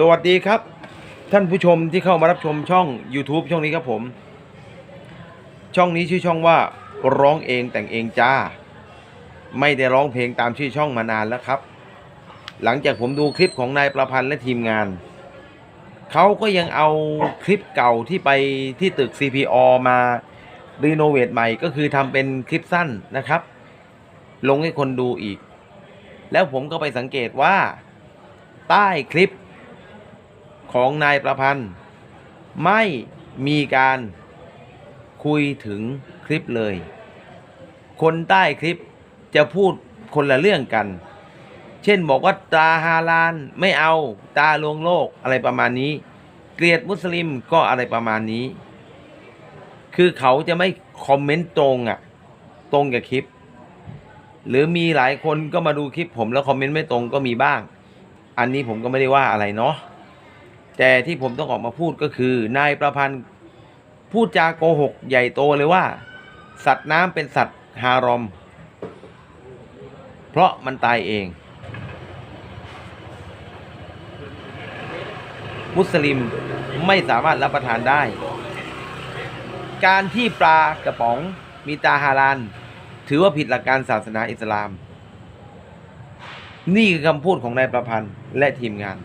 สวัสดีครับ ท่านผู้ชมที่เข้ามารับชมช่อง YouTube ช่องนี้ครับผม ช่องนี้ชื่อช่องว่าร้องเองแต่งเองจ้า ไม่ได้ร้องเพลงตามชื่อช่องมานานแล้วครับ หลังจากผมดูคลิปของนายประพันธ์และทีมงาน เขาก็ยังเอาคลิปเก่าที่ไปที่ตึก CPO มารีโนเวทใหม่ก็คือทำเป็นคลิปสั้นนะครับ ลงให้คนดูอีก แล้วผมก็ไปสังเกตว่า ใต้คลิป ของนายประพันธ์ ไม่มีการคุยถึงคลิปเลย คนใต้คลิปจะพูดคนละเรื่องกัน เช่นบอกว่าตาฮาลานไม่เอาตาลวงโลกอะไรประมาณนี้ เกลียดมุสลิมก็อะไรประมาณนี้ คือเขาจะไม่คอมเมนต์ตรงอะตรงกับคลิป หรือมีหลายคนก็มาดูคลิปผมแล้วคอมเมนต์ไม่ตรงก็มีบ้าง อันนี้ผมก็ไม่ได้ว่าอะไรเนาะ แต่ที่ผมต้องออกมาพูดก็คือนายประพันธ์พูดจาโกหกใหญ่โตเลยว่า สัตว์น้ำเป็นสัตว์ฮารอม เพราะมันตายเอง มุสลิมไม่สามารถรับประทานได้ การที่ปลากระป๋องมีตาฮาลานถือว่าผิดหลักการศาสนาอิสลาม นี่คือคำพูดของนายประพันธ์และทีมงาน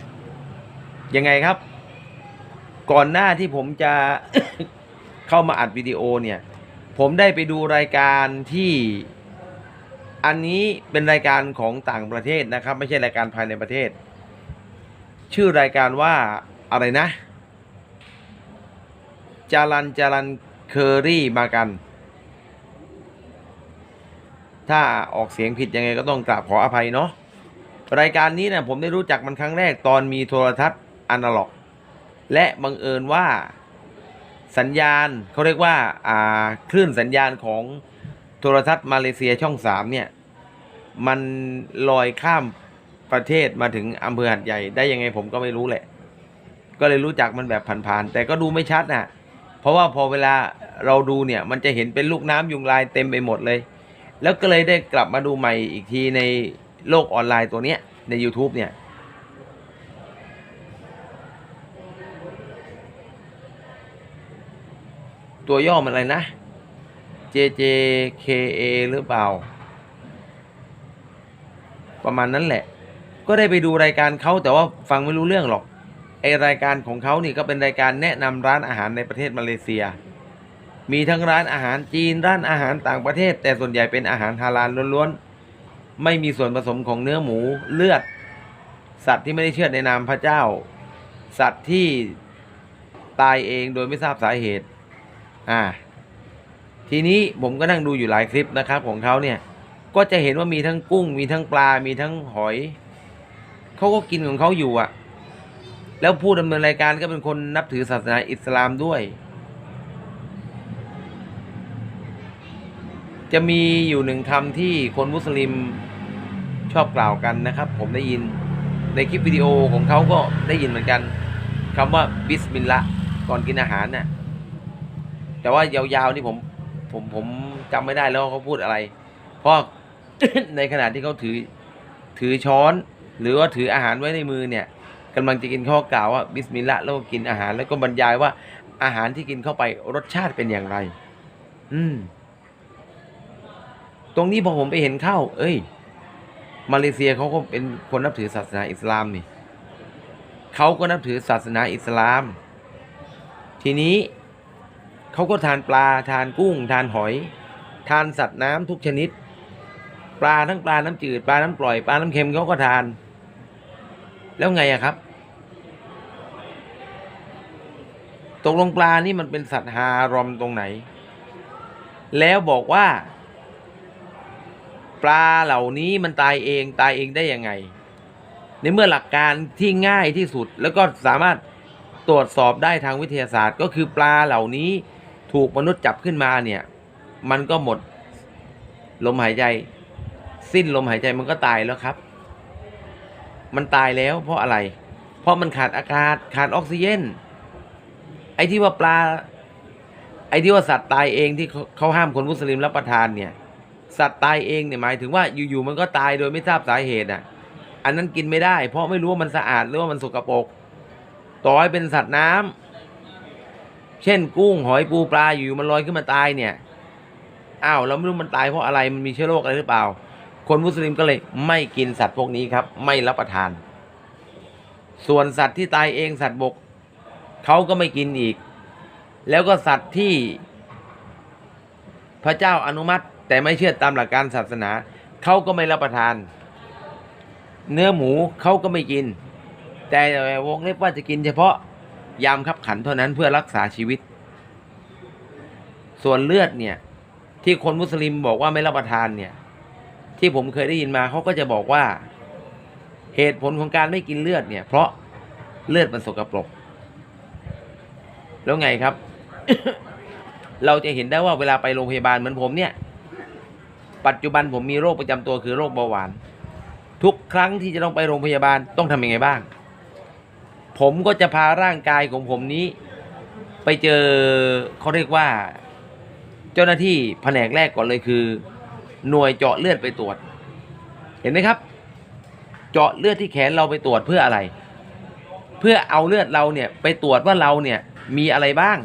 ยังไงครับ ก่อนหน้าที่ผมจะ เข้ามาอัดวิดีโอเนี่ย ผมได้ไปดูรายการที่อันนี้เป็นรายการของต่างประเทศนะครับ ไม่ใช่รายการภายในประเทศ ชื่อรายการว่าอะไรนะจารันจารันเคอรี่มากัน ถ้าออกเสียงผิดยังไงก็ต้องกราบขออภัยเนาะรายการนี้เนี่ยผมได้รู้จักมันครั้งแรกตอนมีโทรทัศน์ อนาล็อก และบังเอิญว่าสัญญาณเขาเรียกว่าอ่าคลื่นสัญญาณของโทรทัศน์มาเลเซียช่องสามเนี่ย มันลอยข้ามประเทศมาถึงอำเภอหัดใหญ่ได้ยังไงผมก็ไม่รู้แหละ ก็เลยรู้จักมันแบบผ่านๆแต่ก็ดูไม่ชัดนะเพราะว่าพอเวลาเราดูเนี่ยมันจะเห็นเป็นลูกน้ำยุงลายเต็มไปหมดเลย แล้วก็เลยได้กลับมาดูใหม่อีกทีในโลกออนไลน์ตัวเนี้ยใน YouTube เนี่ย ตัวย่อมันอะไรนะ JJKA หรือเปล่า ประมาณนั้นแหละ ก็ได้ไปดูรายการเขาแต่ว่าฟังไม่รู้เรื่องหรอก ไอรายการของเขานี่ก็เป็นรายการแนะนำร้านอาหารในประเทศมาเลเซีย มีทั้งร้านอาหารจีนร้านอาหารต่างประเทศ แต่ส่วนใหญ่เป็นอาหารฮาลาลล้วนๆ ไม่มีส่วนผสมของเนื้อหมูเลือด สัตว์ที่ไม่ได้เชื่อในนามพระเจ้า สัตว์ที่ตายเองโดยไม่ทราบสาเหตุ อ่า ทีนี้ผมก็นั่งดูอยู่หลายคลิปนะครับ ของเขาเนี่ย ก็จะเห็นว่ามีทั้งกุ้ง มีทั้งปลา มีทั้งหอย เขาก็กินของเขาอยู่อะแล้วผู้ดำเนินรายการก็เป็นคนนับถือศาสนาอิสลามด้วย จะมีอยู่หนึ่งคำที่คนมุสลิมชอบกล่าวกันนะครับ ผมได้ยินในคลิปวิดีโอของเขาก็ได้ยินเหมือนกันคำว่าบิสมิลละห์ก่อนกินอาหารน่ะ แต่ว่ายาวๆนี่ผมผมผมจำไม่ได้แล้วเขาพูดอะไร เพราะ ในขณะที่เขาถือถือช้อน หรือว่าถืออาหารไว้ในมือเนี่ยกำลังจะกินข้าวกล่าวว่าบิสมิลละห์แล้วก็กินอาหาร แล้วก็บรรยายว่าอาหารที่กินเข้าไปรสชาติเป็นอย่างไร อืม ตรงนี้พอผมไปเห็นเข้า เอ้ย มาเลเซียเขาก็เป็นคนนับถือศาสนาอิสลามนี่เขาก็นับถือศาสนาอิสลาม ทีนี้ เขาก็ทานปลาทานกุ้ง ทานหอย ทานสัตว์น้ำทุกชนิด ปลาทั้งปลาน้ำจืดปลาน้ำกร่อยปลาน้ำเค็มเขาก็ทาน แล้วไงอะครับ ตกลงปลานี่มันเป็นสัตว์ฮารอมตรงไหน แล้วบอกว่า ปลาเหล่านี้มันตายเองตายเองได้ยังไง ในเมื่อหลักการที่ง่ายที่สุดแล้วก็สามารถตรวจสอบได้ทางวิทยาศาสตร์ ก็คือปลาเหล่านี้ ถูกมนุษย์จับขึ้นมาเนี่ย มันก็หมด ลมหายใจ สิ้นลมหายใจมันก็ตายแล้วครับ มันตายแล้วเพราะอะไร เพราะมันขาดอากาศขาดออกซิเจนไอ้ที่ว่าปลา ไอ้ที่ว่าสัตว์ตายเองที่เขาห้ามคนมุสลิมรับประทานเนี่ย สัตว์ตายเองเนี่ยหมายถึงว่าอยู่ๆมันก็ตายโดยไม่ทราบสาเหตุอะ อันนั้นกินไม่ได้ เพราะไม่รู้ว่ามันสะอาดหรือว่ามันสกปรกต่อให้เป็นสัตว์น้ำ เช่นกุ้งหอยปูปลาอยู่มันลอยขึ้นมาตายเนี่ยอ้าวเราไม่รู้มันตายเพราะอะไรมันมีเชื้อโรคอะไรหรือเปล่า คนมุสลิมก็เลยไม่กินสัตว์พวกนี้ครับ ไม่รับประทาน ส่วนสัตว์ที่ตายเองสัตว์บกเขาก็ไม่กินอีก แล้วก็สัตว์ที่พระเจ้าอนุมัติ แต่ไม่เชื่อตามหลักการศาสนาเขาก็ไม่รับประทาน เนื้อหมูเขาก็ไม่กิน แต่วงเล็บว่าจะกินเฉพาะ ยามขับขันเท่านั้นเพื่อรักษาชีวิต ส่วนเลือดเนี่ย ที่คนมุสลิมบอกว่าไม่รับประทานเนี่ย ที่ผมเคยได้ยินมาเขาก็จะบอกว่า เหตุผลของการไม่กินเลือดเนี่ย เพราะเลือดมันสกปรก แล้วไงครับ เราจะเห็นได้ว่าเวลาไปโรงพยาบาลเหมือนผมเนี่ย ปัจจุบันผมมีโรคประจำตัวคือโรคเบาหวาน ทุกครั้งที่จะต้องไปโรงพยาบาลต้องทำยังไงบ้าง ผมก็จะพาร่างกายของผมนี้ ไปเจอเขาเรียกว่า เจ้าหน้าที่แผนกแรกก่อนเลยคือ หน่วยเจาะเลือดไปตรวจ เห็นไหมครับ เจาะเลือดที่แขนเราไปตรวจเพื่ออะไร เพื่อเอาเลือดเราเนี่ยไปตรวจว่าเราเนี่ยมีอะไรบ้าง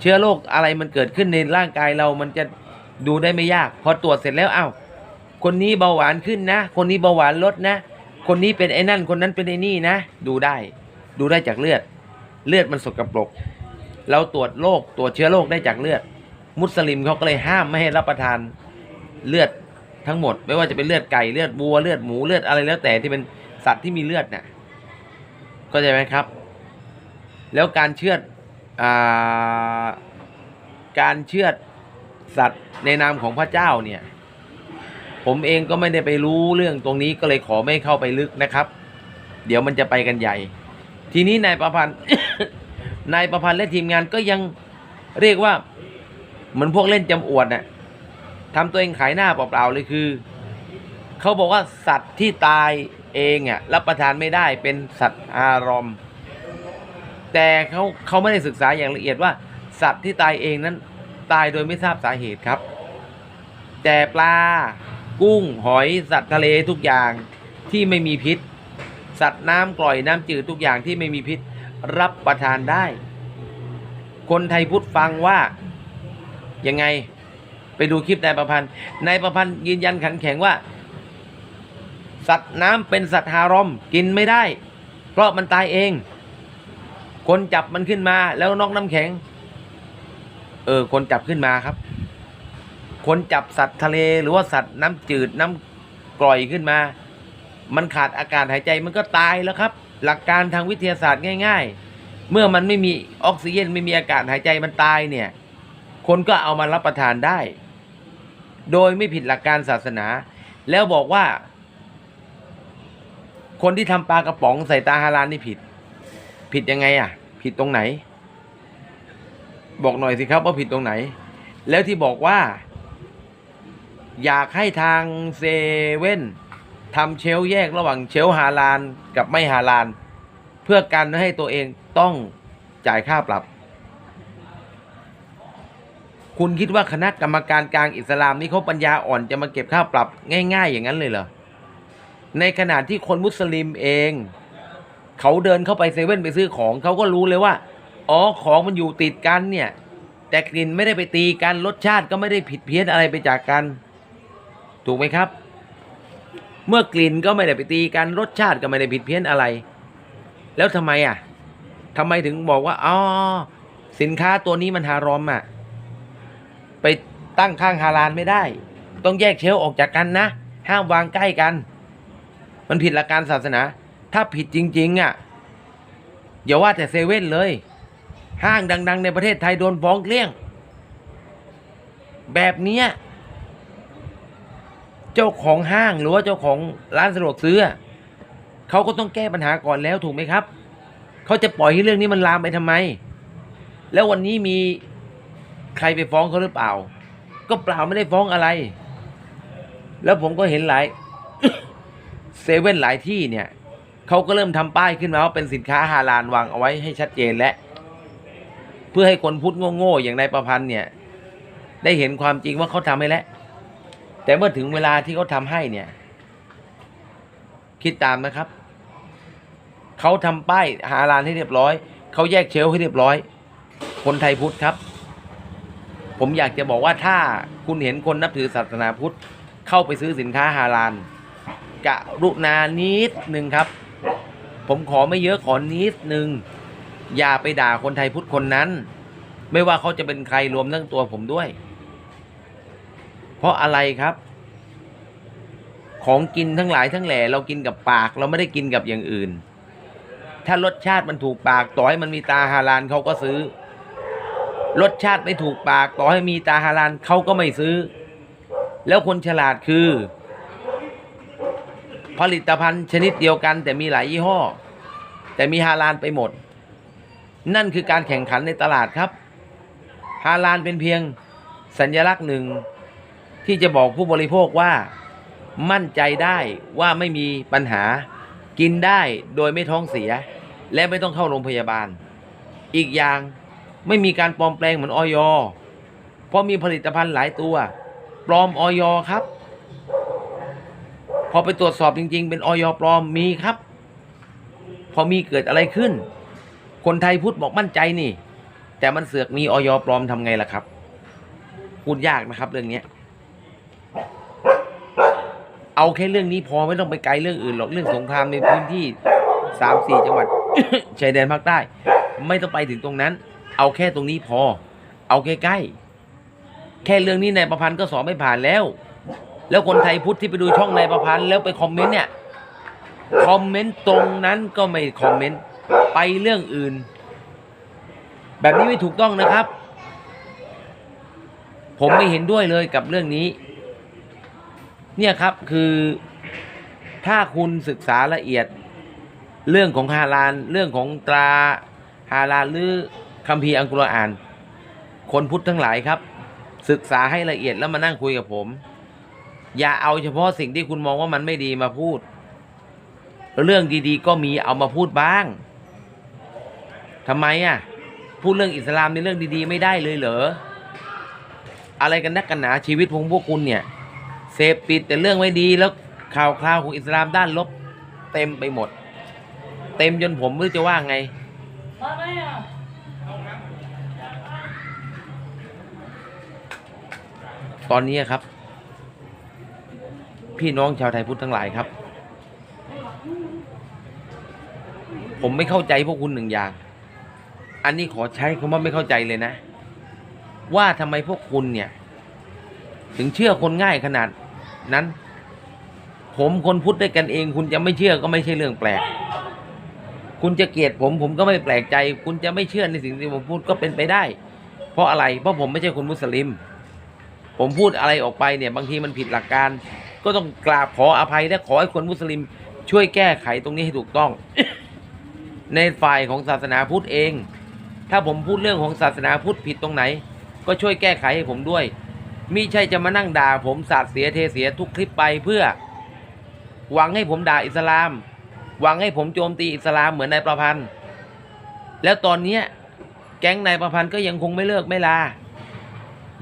เชื้อโรคอะไรมันเกิดขึ้นในร่างกายเรามันจะดูได้ไม่ยาก พอตรวจเสร็จแล้วอ้าวคนนี้เบาหวานขึ้นนะ คนนี้เบาหวานลดนะ คนนี้เป็นไอ้นั่นคนนั้นเป็นไอ้นี่นะ ดูได้ ดูได้จากเลือด เลือดมันสกปรก เราตรวจโรคตรวจเชื้อโรคได้จากเลือด มุสลิมเขาก็เลยห้ามไม่ให้รับประทานเลือดทั้งหมด ไม่ว่าจะเป็นเลือดไก่เลือดวัวเลือดหมูเลือดอะไรแล้วแต่ที่เป็นสัตว์ที่มีเลือดน่ะก็ใจไหมครับ แล้วการเชือดอการเชือดสัตว์ในนามของพระเจ้าเนี่ย ผมเองก็ไม่ได้ไปรู้เรื่องตรงนี้ก็เลยขอไม่เข้าไปลึกนะครับ เดี๋ยวมันจะไปกันใหญ่ ทีนี้นายประพันธ์นายประพันธ์และทีมงานก็ยังเรียกว่าเหมือนพวกเล่นจำอวดน่ะทำตัวเองขายหน้าเปล่าๆเลยคือเขาบอกว่าสัตว์ที่ตายเองอะรับประทานไม่ได้เป็นสัตว์อารมณ์ แต่เขาเขาไม่ได้ศึกษาอย่างละเอียดว่า สัตว์ที่ตายเองนั้น ตายโดยไม่ทราบสาเหตุครับ แต่ปลา กุ้งหอยสัตว์ทะเลทุกอย่างที่ไม่มีพิษ สัตว์น้ำกร่อยน้ำจืดทุกอย่างที่ไม่มีพิษรับประทานได้ คนไทยพุทธฟังว่ายังไงไปดูคลิปนายประพันธ์นายประพันธ์ยืนยันขันแข็งว่า สัตว์น้ำเป็นสัตว์ฮารอมกินไม่ได้ เพราะมันตายเอง คนจับมันขึ้นมาแล้วนอกน้ำแข็ง เออ คนจับขึ้นมาครับ คนจับสัตว์ทะเลหรือว่าสัตว์น้ำจืดน้ำกร่อยขึ้นมา มันขาดอากาศหายใจมันก็ตายแล้วครับ หลักการทางวิทยาศาสตร์ง่าย ๆ เมื่อมันไม่มีออกซิเจนไม่มีอากาศหายใจมันตายเนี่ย คนก็เอามารับประทานได้ โดยไม่ผิดหลักการศาสนา แล้วบอกว่า คนที่ทำปลากระป๋องใส่ตาฮาลาลนี่ผิด ผิดยังไงอะ ผิดตรงไหน บอกหน่อยสิครับว่าผิดตรงไหน แล้วที่บอกว่า อยากให้ทางเซเว่นทำเชลแยกระหว่างเชลฮาลาลกับไม่ฮาลาลเพื่อกันไม่ให้ตัวเองต้องจ่ายค่าปรับ คุณคิดว่าคณะกรรมการกลางอิสลามนี่เขาปัญญาอ่อนจะมาเก็บค่าปรับง่าย ๆ อย่างนั้นเลยเหรอ ในขณะที่คนมุสลิมเอง เขาเดินเข้าไปเซเว่นไปซื้อของเขาก็รู้เลยว่า อ๋อของมันอยู่ติดกันเนี่ย แต่กลิ่นไม่ได้ไปตีกันรสชาติก็ไม่ได้ผิดเพี้ยนอะไรไปจากกัน ถูกไหมครับ เมื่อกลิ่นก็ไม่ได้ไปตีกันรสชาติก็ไม่ได้ผิดเพี้ยนอะไร แล้วทำไมอะทำไมถึงบอกว่าอ๋อสินค้าตัวนี้มันฮารอมอะ ไปตั้งข้างฮาลาลไม่ได้ ต้องแยกเชลออกจากกันนะห้ามวางใกล้กัน มันผิดหลักการศาสนา ถ้าผิดจริง ๆ อะอย่าว่าแต่เซเว่นเลย ห้างดัง ๆ ในประเทศไทยโดนฟ้องเกลี้ยง แบบเนี้ย เจ้าของห้างหรือว่าเจ้าของร้านสะดวกซื้อเขาก็ต้องแก้ปัญหาก่อนแล้วถูกไหมครับเขาจะปล่อยให้เรื่องนี้มันลามไปทำไม แล้ววันนี้มีใครไปฟ้องเขาหรือเปล่า ก็เปล่าไม่ได้ฟ้องอะไร แล้วผมก็เห็นหลายเซเว่นหลายที่เนี่ยเขาก็เริ่มทำป้ายขึ้นมาว่าเป็นสินค้าฮาลาลวางเอาไว้ให้ชัดเจนและ เพื่อให้คนพุทธโง่ๆอย่างนายประพันธ์เนี่ย ได้เห็นความจริงว่าเขาทำให้แล้ว แต่เมื่อถึงเวลาที่เขาทำให้เนี่ย คิดตามนะครับ เขาทำป้ายฮาลาลให้เรียบร้อย เขาแยกเชลให้เรียบร้อย คนไทยพุทธครับ ผมอยากจะบอกว่าถ้าคุณเห็นคนนับถือศาสนาพุทธ เข้าไปซื้อสินค้าฮาลาลกะรุณานิดหนึ่งครับ ผมขอไม่เยอะขอนิดหนึ่งอย่าไปด่าคนไทยพุทธคนนั้น ไม่ว่าเขาจะเป็นใครรวมทั้งตัวผมด้วย เพราะอะไรครับ ของกินทั้งหลายทั้งแหล่เรากินกับปาก เราไม่ได้กินกับอย่างอื่น ถ้ารสชาติมันถูกปากต่อให้มันมีตาฮาลาลเขาก็ซื้อ รสชาติไม่ถูกปากต่อให้มีตาฮาลาลเขาก็ไม่ซื้อ แล้วคนฉลาดคือ ผลิตภัณฑ์ชนิดเดียวกัน แต่มีหลายยี่ห้อ แต่มีฮาลาลไปหมด นั่นคือการแข่งขันในตลาดครับฮาลาลเป็นเพียงสัญลักษณ์หนึ่ง ที่จะบอกผู้บริโภคว่ามั่นใจได้ว่าไม่มีปัญหากินได้โดยไม่ท้องเสีย และไม่ต้องเข้าโรงพยาบาล อีกอย่างไม่มีการปลอมแปลงเหมือนออยเพราะมีผลิตภัณฑ์หลายตัว ปลอมออยครับ พอไปตรวจสอบจริง ๆ เป็นออยปลอมมีครับ พอมีเกิดอะไรขึ้น คนไทยพูดบอกมั่นใจนี่ แต่มันเสือกมีออยปลอมทำไงล่ะครับพูดยากนะครับเรื่องนี้ เอาแค่เรื่องนี้พอไม่ต้องไปไกลเรื่องอื่นหรอกเรื่องสงครามในพื้นที่สามสี่จังหวัดชายแดนภาคใต้ ไม่ต้องไปถึงตรงนั้น เอาแค่ตรงนี้พอ เอาใกล้ๆแค่เรื่องนี้นายประพันธ์ก็สอบไม่ผ่านแล้ว แล้วคนไทยพุทธที่ไปดูช่องนายประพันธ์แล้วไปคอมเมนต์เนี่ยคอมเมนต์ตรงนั้นก็ไม่คอมเมนต์ไปเรื่องอื่น แบบนี้ไม่ถูกต้องนะครับ ผมไม่เห็นด้วยเลยกับเรื่องนี้ เนี่ยครับคือถ้าคุณศึกษาละเอียดเรื่องของฮาลาลเรื่องของตราฮาลาลหรือคัมภีร์อังกุรอาน คนพุทธทั้งหลายครับ ศึกษาให้ละเอียดแล้วมานั่งคุยกับผม อย่าเอาเฉพาะสิ่งที่คุณมองว่ามันไม่ดีมาพูด เรื่องดีๆ ก็มีเอามาพูดบ้างทำไมอะพูดเรื่องอิสลามในเรื่องดีๆ ไม่ได้เลยเหรออะไรกันนักกันหนาชีวิตของพวกคุณเนี่ย เสพติดแต่เรื่องไม่ดีแล้วข่าวคราวของอิสลามด้านลบ เต็มไปหมด เต็มจนผมไม่รู้จะว่าไง ตอนนี้ครับ พี่น้องชาวไทยพุทธทั้งหลายครับ ผมไม่เข้าใจพวกคุณหนึ่งอย่าง อันนี้ขอใช้คำว่าไม่เข้าใจเลยนะ ว่าทำไมพวกคุณเนี่ย ถึงเชื่อคนง่ายขนาด นั้น ผมคนพุทธด้วยกันเอง คุณจะไม่เชื่อก็ไม่ใช่เรื่องแปลก คุณจะเกลียดผมผมก็ไม่แปลกใจ คุณจะไม่เชื่อในสิ่งที่ผมพูดก็เป็นไปได้ เพราะอะไร เพราะผมไม่ใช่คนมุสลิม ผมพูดอะไรออกไปเนี่ย บางทีมันผิดหลักการ ก็ต้องกราบขออภัยและขอให้คนมุสลิม ช่วยแก้ไขตรงนี้ให้ถูกต้อง ในฝ่ายของศาสนาพุทธเอง ถ้าผมพูดเรื่องของศาสนาพุทธผิดตรงไหน ก็ช่วยแก้ไขให้ผมด้วย มิใช่จะมานั่งด่าผมสาดเสียเทเสียทุกคลิปไปเพื่อ หวังให้ผมด่าอิสลาม หวังให้ผมโจมตีอิสลามเหมือนนายประพันธ์ แล้วตอนเนี้ยแก๊งนายประพันธ์ก็ยังคงไม่เลิกไม่ลา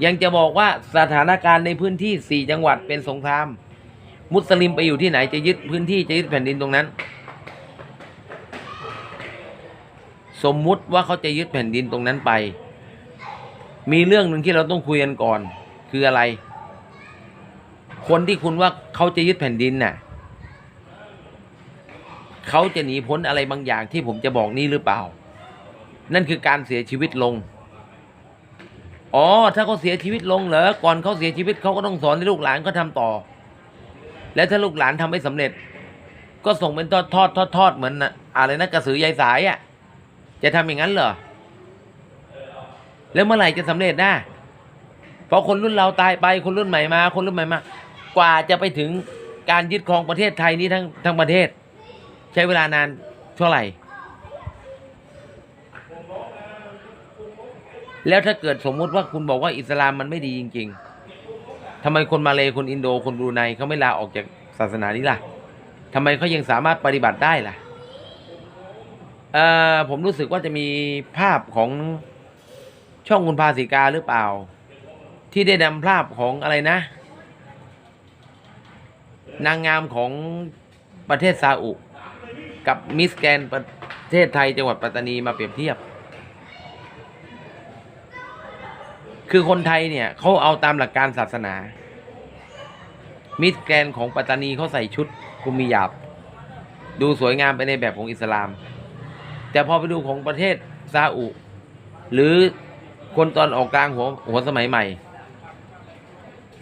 ยังจะบอกว่าสถานการณ์ในพื้นที่สี่จังหวัดเป็นสงคราม มุสลิมไปอยู่ที่ไหนจะยึดพื้นที่จะยึดแผ่นดินตรงนั้น สมมุติว่าเขาจะยึดแผ่นดินตรงนั้นไป มีเรื่องหนึ่งที่เราต้องคุยกันก่อน คืออะไร คนที่คุณว่าเขาจะยึดแผ่นดินน่ะเขาจะหนีพ้นอะไรบางอย่างที่ผมจะบอกนี่หรือเปล่า นั่นคือการเสียชีวิตลง อ๋อ ถ้าเขาเสียชีวิตลงเหรอ ก่อนเขาเสียชีวิตเขาก็ต้องสอนให้ลูกหลานเขาทำต่อ แล้วถ้าลูกหลานทำไม่สำเร็จ ก็ส่งเป็นทอดทอดทอดทอดเหมือนนะอะไรนะกระสือยายสายอะ่ะ จะทำอย่างนั้นเหรอ แล้วเมื่อไหร่จะสำเร็จนะ พอคนรุ่นเราตายไปคนรุ่นใหม่มา คนรุ่นใหม่มา กว่าจะไปถึงการยึดครองประเทศไทยนี้ทั้งทั้งประเทศ ใช้เวลานานเท่าไหร่ แล้วถ้าเกิดสมมุติว่าคุณบอกว่าอิสลามมันไม่ดีจริง ๆทำไมคนมาเลคนอินโดคนบรูไนเขาไม่ลาออกจากศาสนานี้ล่ะทำไมเขายังสามารถปฏิบัติได้ล่ะเอ่อผมรู้สึกว่าจะมีภาพของช่องคุณพาสิกาหรือเปล่า ที่ได้นำภาพของอะไรนะ นางงามของประเทศซาอุกับมิสแกนประเทศไทยจังหวัดปัตตานีมาเปรียบเทียบ คือคนไทยเนี่ยเขาเอาตามหลักการศาสนา มิสแกนของปัตตานีเขาใส่ชุดคุมมีหยาบ ดูสวยงามไปในแบบของอิสลาม แต่พอไปดูของประเทศซาอุ หรือคนตอนออกกลางหัวหัวสมัยใหม่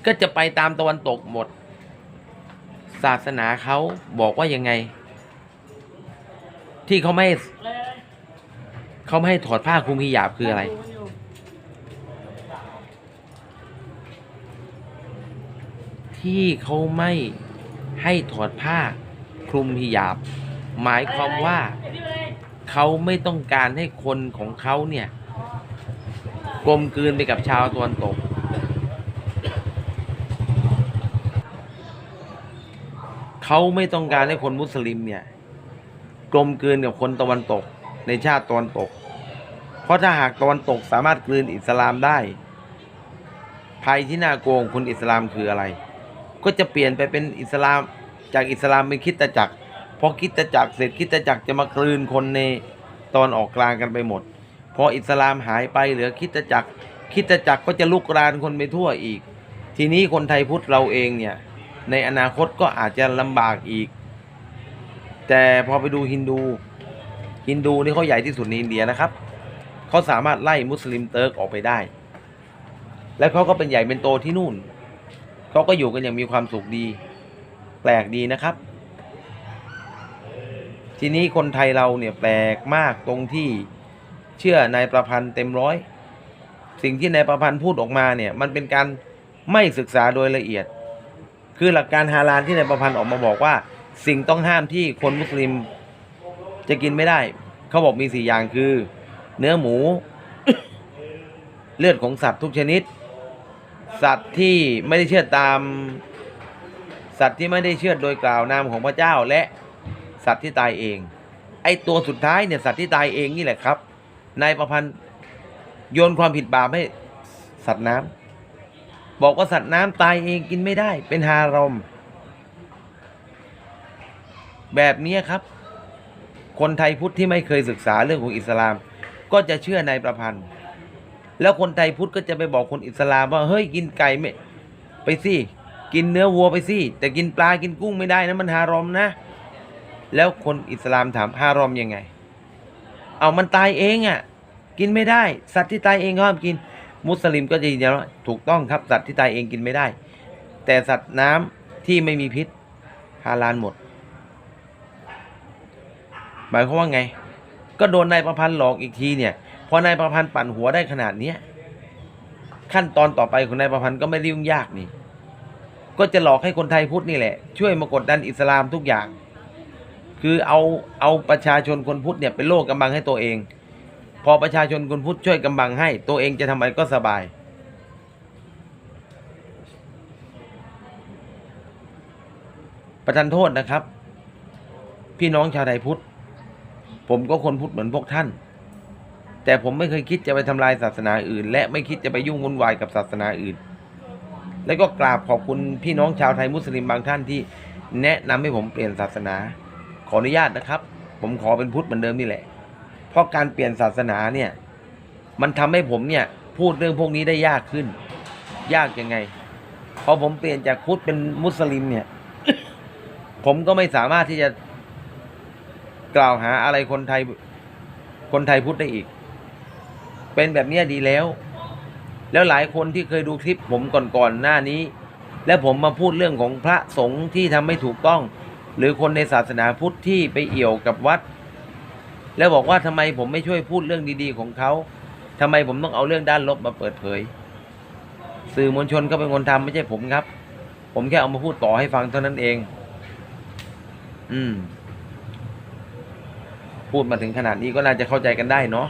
ก็จะไปตามตะวันตกหมด ศาสนาเขาบอกว่ายังไง ที่เขาไม่เขาไม่ให้ถอดผ้าคลุมฮิญาบคืออะไร ที่เขาไม่ให้ถอดผ้าคลุมฮิญาบ หมายความว่าเขาไม่ต้องการให้คนของเขาเนี่ยกลมกลืนไปกับชาวตะวันตก เขาไม่ต้องการให้คนมุสลิมเนี่ยกลมกลืนกับคนตะวันตกในชาติตะวันตก เพราะถ้าหากตะวันตกสามารถกลืนอิสลามได้ ภัยที่น่ากลัวของคนอิสลามคืออะไร ก็จะเปลี่ยนไปเป็นอิสลามจากอิสลามเป็นคิดตจักรพอคิดตจักรเสร็จคิดตจักรจะมากลืนคนในตอนออกกลางกันไปหมด พออิสลามหายไปเหลือคิดตจักรคิดตจักรก็จะลุกรานคนไปทั่วอีก ทีนี้คนไทยพุทธเราเองเนี่ย ในอนาคตก็อาจจะลำบากอีก แต่พอไปดูฮินดูฮินดูนี่เขาใหญ่ที่สุดในอินเดียนะครับเขาสามารถไล่มุสลิมเติร์กออกไปได้ และเขาก็เป็นใหญ่เป็นโตที่นู่นเขาก็อยู่กันอย่างมีความสุขดี แปลกดีนะครับ ทีนี้คนไทยเราเนี่ยแปลกมากตรงที่เชื่อนายประพันธ์เต็มร้อย สิ่งที่นายประพันธ์พูดออกมาเนี่ย มันเป็นการไม่ศึกษาโดยละเอียด คือหลักการฮาลาลที่นายประพันธ์ออกมาบอกว่า สิ่งต้องห้ามที่คนมุสลิมจะกินไม่ได้ เขาบอกมีสี่อย่างคือ เนื้อหมู เลือดของสัตว์ทุกชนิด สัตว์ที่ไม่ได้เชื่อตาม สัตว์ที่ไม่ได้เชื่อโดยกล่าวนามของพระเจ้าและสัตว์ที่ตายเอง ไอตัวสุดท้ายเนี่ยสัตว์ที่ตายเองนี่แหละครับนายประพันธ์โยนความผิดบาปให้สัตว์น้ำ บอกว่าสัตว์น้ำตายเองกินไม่ได้ เป็นฮารอม แบบนี้ครับ คนไทยพุทธที่ไม่เคยศึกษาเรื่องของอิสลาม ก็จะเชื่อในประพันธ์ แล้วคนไทยพุทธก็จะไปบอกคนอิสลามว่าเฮ้ยกินไก่ไม่ไปสิกินเนื้อวัวไปสิแต่กินปลากินกุ้งไม่ได้นะมันฮารอมนะ แล้วคนอิสลามถามฮารอมยังไง เอามันตายเองอะ่ะ กินไม่ได้ สัตว์ที่ตายเองก็ห้ามกิน มุสลิมก็จะยืนยันว่าถูกต้องครับสัตว์ที่ตายเองกินไม่ได้ แต่สัตว์น้ำที่ไม่มีพิษฮาลาลหมด หมายความว่าไง ก็โดนนายประพันธ์หลอกอีกทีเนี่ยพอนายประพันธ์ปั่นหัวได้ขนาดเนี้ยขั้นตอนต่อไปของนายประพันธ์ก็ไม่ได้ยุ่งยากนี่ ก็จะหลอกให้คนไทยพุทธนี่แหละ ช่วยมากดดันอิสลามทุกอย่าง คือเอาเอาประชาชนคนพุทธเนี่ยเป็นโลกกำบังให้ตัวเอง อประชาชนคนพุทธช่วยกำบังให้ ตัวเองจะทำอะไรก็สบาย ประทานโทษนะครับ พี่น้องชาวไทยพุทธ ผมก็คนพุทธเหมือนพวกท่าน แต่ผมไม่เคยคิดจะไปทำลายศาสนาอื่น และไม่คิดจะไปยุ่งวุ่นวายกับศาสนาอื่น แล้วก็กราบขอบคุณพี่น้องชาวไทยมุสลิมบางท่านที่แนะนำให้ผมเปลี่ยนศาสนา ขออนุญาตนะครับ ผมขอเป็นพุทธเหมือนเดิมนี่แหละ เพราะการเปลี่ยนศาสนาเนี่ย มันทำให้ผมเนี่ย พูดเรื่องพวกนี้ได้ยากขึ้น ยากยังไงพอผมเปลี่ยนจากพุทธเป็นมุสลิมเนี่ย ผมก็ไม่สามารถที่จะกล่าวหาอะไรคนไทย คนไทยพุทธได้อีก เป็นแบบนี้ดีแล้ว แล้วหลายคนที่เคยดูคลิปผมก่อนๆหน้านี้ และผมมาพูดเรื่องของพระสงฆ์ที่ทำไม่ถูกต้อง หรือคนในศาสนาพุทธที่ไปเอี่ยวกับวัด แล้วบอกว่าทำไมผมไม่ช่วยพูดเรื่องดีๆของเขาทำไมผมต้องเอาเรื่องด้านลบมาเปิดเผย สื่อมวลชนก็เป็นคนทำไม่ใช่ผมครับ ผมแค่เอามาพูดต่อให้ฟังเท่านั้นเอง อืม พูดมาถึงขนาดนี้ก็น่าจะเข้าใจกันได้เนาะ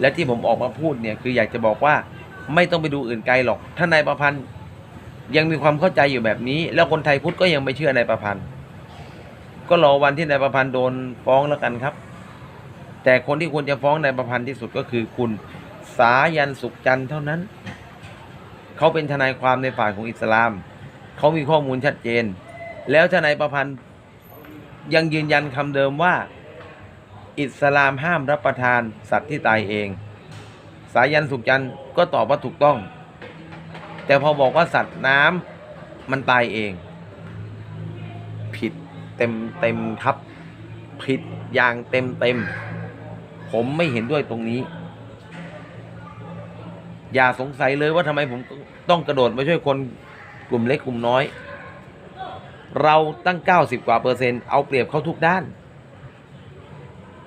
และที่ผมออกมาพูดเนี่ย คืออยากจะบอกว่า ไม่ต้องไปดูอื่นไกลหรอกถ้านายประพันธ์ยังมีความเข้าใจอยู่แบบนี้ แล้วคนไทยพุทธก็ยังไม่เชื่อนายประพันธ์ก็รอวันที่นายประพันธ์โดนฟ้องแล้วกันครับ แต่คนที่ควรจะฟ้องนายประพันธ์ที่สุดก็คือคุณสายันสุขจันทร์เท่านั้น เขาเป็นทนายความในฝ่ายของอิสลาม เขามีข้อมูลชัดเจน แล้วทนายประพันธ์ยังยืนยันคำเดิมว่า อิสลามห้ามรับประทานสัตว์ที่ตายเอง สายันสุขจันทร์ก็ตอบว่าถูกต้อง แต่พอบอกว่าสัตว์น้ำมันตายเอง ผิดเต็มเต็มครับ ผิดอย่างเต็มเต็ม ผมไม่เห็นด้วยตรงนี้ อย่าสงสัยเลยว่าทำไมผมต้องกระโดดมาช่วยคนกลุ่มเล็กกลุ่มน้อย เราตั้ง 90 กว่าเปอร์เซ็นต์เอาเปรียบเขาทุกด้าน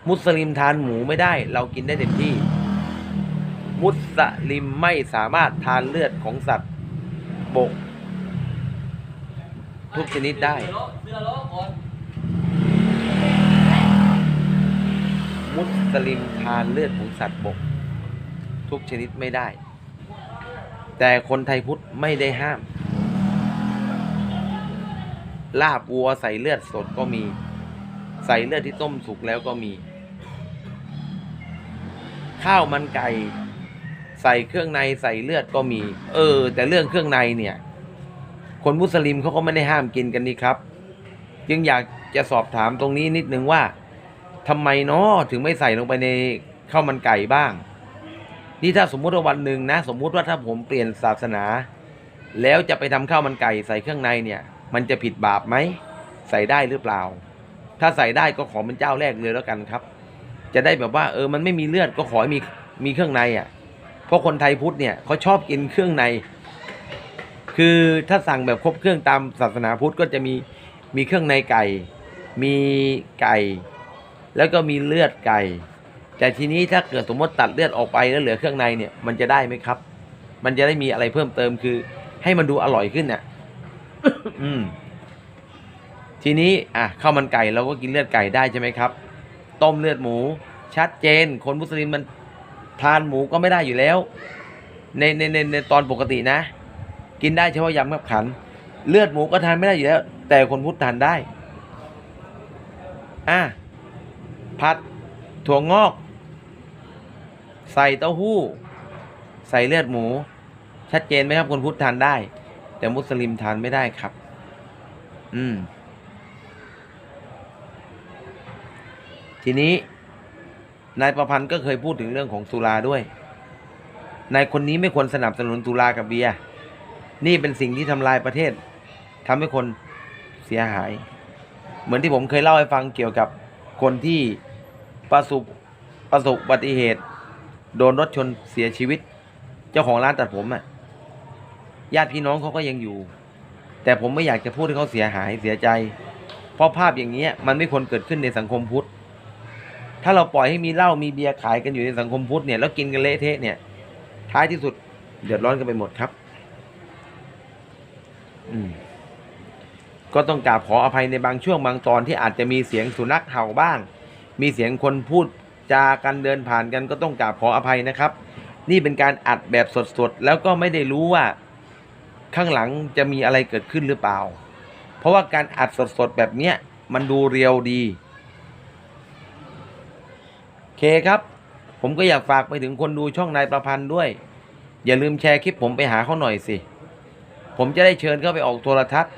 มุสลิมทานหมูไม่ได้ เรากินได้เต็มที่ มุสลิมไม่สามารถทานเลือดของสัตว์บก ทุกชนิดได้ เสื้อโลก่อน มุสลิมทานเลือดของสัตว์บก ทุกชนิดไม่ได้ แต่คนไทยพุทธไม่ได้ห้าม ลาบวัวใส่เลือดสดก็มี ใส่เลือดที่ต้มสุกแล้วก็มี ข้าวมันไก่ ใส่เครื่องในใส่เลือดก็มี เออ แต่เรื่องเครื่องในเนี่ย คนมุสลิมเขาก็ไม่ได้ห้ามกินกันนี่ครับ จึงอยากจะสอบถามตรงนี้นิดนึงว่า ทำไมเนาะถึงไม่ใส่ลงไปในข้าวมันไก่บ้าง นี่ถ้าสมมุติว่าวันหนึ่งนะ สมมุติว่าถ้าผมเปลี่ยนศาสนา แล้วจะไปทำข้าวมันไก่ใส่เครื่องในเนี่ย มันจะผิดบาปไหมใส่ได้หรือเปล่า ถ้าใส่ได้ก็ขอเป็นเจ้าแรกเลยแล้วกันครับ จะได้แบบว่าเออมันไม่มีเลือดก็ขอให้มีมีเครื่องในอะ เพราะคนไทยพุทธเนี่ยเขาชอบกินเครื่องใน คือถ้าสั่งแบบครบเครื่องตามศาสนาพุทธก็จะมีมีเครื่องในไก่ มีไก่ แล้วก็มีเลือดไก่ แต่ทีนี้ถ้าเกิดสมมติตัดเลือดออกไปแล้วเหลือเครื่องในเนี่ยมันจะได้ไหมครับ มันจะได้มีอะไรเพิ่มเติมคือ ให้มันดูอร่อยขึ้นน่ะอืมทีนี้อะข้าวมันไก่เราก็กินเลือดไก่ได้ใช่ไหมครับ ต้มเลือดหมู ชัดเจน คนมุสลิมมันทานหมูก็ไม่ได้อยู่แล้ว ในในในในตอนปกตินะ กินได้เฉพาะยำกับขัน เลือดหมูก็ทานไม่ได้อยู่แล้ว แต่คนพุทธทานได้ อะ ผัดถั่วงอก ใส่เต้าหู้ ใส่เลือดหมู ชัดเจนไหมครับคนพุทธทานได้ แต่มุสลิมทานไม่ได้ครับ อืม ทีนี้ นายประพันธ์ก็เคยพูดถึงเรื่องของสุราด้วย นายคนนี้ไม่ควรสนับสนุนสุรากับเบียร์นี่เป็นสิ่งที่ทำลายประเทศทำให้คนเสียหาย เหมือนที่ผมเคยเล่าให้ฟังเกี่ยวกับคนที่ ประสบประสบอุบัติเหตุ โดนรถชนเสียชีวิต เจ้าของร้านตัดผมอะ่ะญาติพี่น้องเขาก็ยังอยู่ แต่ผมไม่อยากจะพูดให้เขาเสียหายเสียใจ เพราะภาพอย่างเงี้ยมันไม่ควรเกิดขึ้นในสังคมพุทธ ถ้าเราปล่อยให้มีเหล้ามีเบียร์ขายกันอยู่ในสังคมพุทธเนี่ยแล้วกินกันเละเทะเนี่ย ท้ายที่สุดเดือดร้อนกันไปหมดครับ อืมก็ต้องกราบขออภัยในบางช่วงบางตอนที่อาจจะมีเสียงสุนัขเห่าบ้าง มีเสียงคนพูดจากันเดินผ่านกันก็ต้องกราบขออภัยนะครับ นี่เป็นการอัดแบบสดๆ แล้วก็ไม่ได้รู้ว่าข้างหลังจะมีอะไรเกิดขึ้นหรือเปล่า เพราะว่าการอัดสดๆ แบบเนี้ยมันดูเรียวดีเคครับ ผมก็อยากฝากไปถึงคนดูช่องนายประพันธ์ด้วย อย่าลืมแชร์คลิปผมไปหาเขาหน่อยสิ ผมจะได้เชิญเขาไปออกโทรทัศน์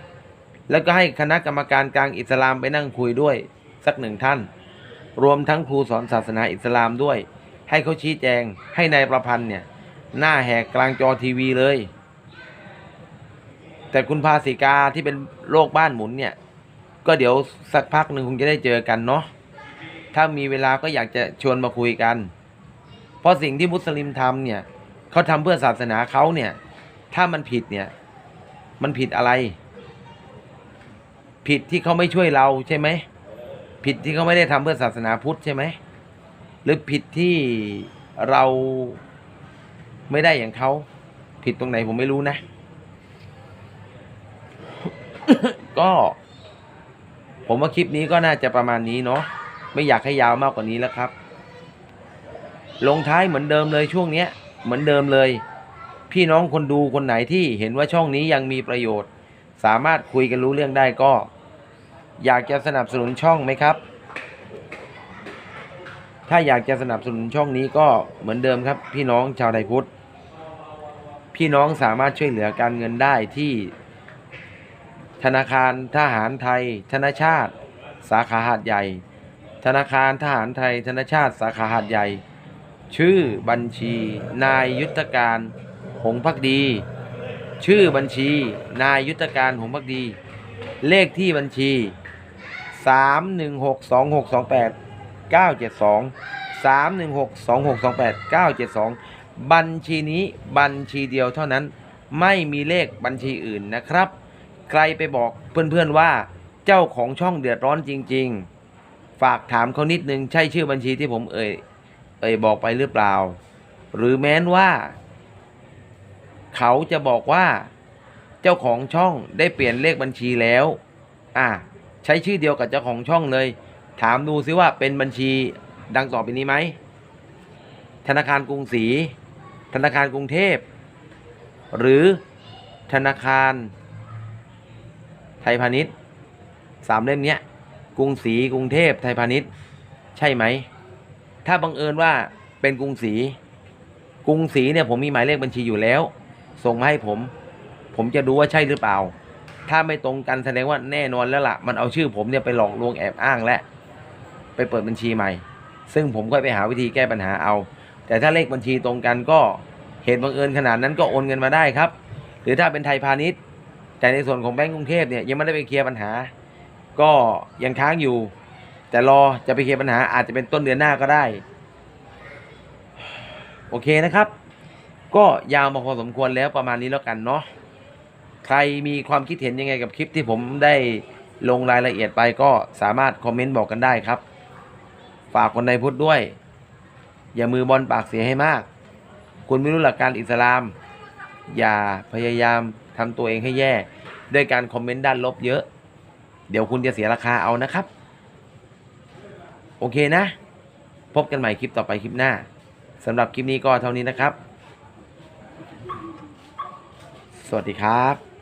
แล้วก็ให้คณะกรรมการกลางอิสลามไปนั่งคุยด้วย สักหนึ่งท่าน รวมทั้งครูสอนศาสนาอิสลามด้วย ให้เขาชี้แจงให้นายประพันธ์เนี่ย หน้าแหกกลางจอทีวีเลย แต่คุณภาสิกาที่เป็นโรคบ้านหมุนเนี่ย ก็เดี๋ยวสักพักหนึ่งคงจะได้เจอกันเนาะถ้ามีเวลาก็อยากจะชวนมาคุยกัน เพราะสิ่งที่มุสลิมทำเนี่ยเขาทำเพื่อศาสนาเขาเนี่ย ถ้ามันผิดเนี่ย มันผิดอะไร ผิดที่เขาไม่ช่วยเราใช่ไหม ผิดที่เขาไม่ได้ทำเพื่อศาสนาพุทธใช่ไหมหรือผิดที่เราไม่ได้อย่างเขาผิดตรงไหนผมไม่รู้นะ ก็ ผมว่าคลิปนี้ก็น่าจะประมาณนี้เนาะไม่อยากให้ยาวมากกว่านี้แล้วครับ ลงท้ายเหมือนเดิมเลยช่วงเนี้ย เหมือนเดิมเลย พี่น้องคนดูคนไหนที่เห็นว่าช่องนี้ยังมีประโยชน์ สามารถคุยกันรู้เรื่องได้ก็ อยากจะสนับสนุนช่องไหมครับ ถ้าอยากจะสนับสนุนช่องนี้ก็เหมือนเดิมครับ พี่น้องชาวไทยพุทธ พี่น้องสามารถช่วยเหลือการเงินได้ที่ ธนาคารทหารไทย ธนชาติ สาขาหาดใหญ่ ธนาคารทหารไทย ธนชาติ สาขาหาดใหญ่ ชื่อบัญชี นายยุทธการหงพักดี ชื่อบัญชี นายยุทธการหงพักดี เลขที่บัญชี 3 1 6 2 6 2 8 9 7 2 3 1 6 2 6 2 8 9 7 2บัญชีนี้บัญชีเดียวเท่านั้นไม่มีเลขบัญชีอื่นนะครับ ใครไปบอกเพื่อนๆว่าเจ้าของช่องเดือดร้อนจริง ๆ ฝากถามเขานิดนึงใช่ชื่อบัญชีที่ผมเอ่ยเอ่ยบอกไปหรือเปล่า หรือแม้นว่า เขาจะบอกว่า เจ้าของช่องได้เปลี่ยนเลขบัญชีแล้ว อะ ใช้ชื่อเดียวกับเจ้าของช่องเลย ถามดูซิว่าเป็นบัญชีดังต่อไปนี้ไหม ธนาคารกรุงศรี ธนาคารกรุงเทพ หรือธนาคาร ไทยพาณิชย์สามเล่มเนี้ยกรุงศรีกรุงเทพไทยพาณิชย์ใช่ไหม ถ้าบังเอิญว่าเป็นกรุงศรีกรุงศรีเนี่ยผมมีหมายเลขบัญชีอยู่แล้ว ส่งมาให้ผม ผมจะดูว่าใช่หรือเปล่า ถ้าไม่ตรงกันแสดงว่าแน่นอนแล้วล่ะ มันเอาชื่อผมเนี่ยไปหลอกลวงแอบอ้างและไปเปิดบัญชีใหม่ ซึ่งผมก็ไปหาวิธีแก้ปัญหาเอา แต่ถ้าเลขบัญชีตรงกันก็เหตุบังเอิญขนาดนั้นก็โอนเงินมาได้ครับ หรือถ้าเป็นไทยพาณิชย์ แต่ในส่วนของแบงก์กรุงเทพเนี่ยยังไม่ได้ไปเคลียร์ปัญหา ก็ยังค้างอยู่ แต่รอจะไปเคลียร์ปัญหาอาจจะเป็นต้นเดือนหน้าก็ได้ โอเคนะครับ ก็ยาวมาพอสมควรแล้วประมาณนี้แล้วกันเนาะ ใครมีความคิดเห็นยังไงกับคลิปที่ผมได้ลงรายละเอียดไปก็สามารถคอมเมนต์บอกกันได้ครับ ฝากคนในพุทธด้วย อย่ามือบอลปากเสียให้มาก คุณไม่รู้หลักการอิสลาม อย่าพยายามทำตัวเองให้แย่ ด้วยการคอมเมนต์ด้านลบเยอะ เดี๋ยวคุณจะเสียราคาเอานะครับ โอเคนะ พบกันใหม่คลิปต่อไปคลิปหน้าสำหรับคลิปนี้ก็เท่านี้นะครับ สวัสดีครับ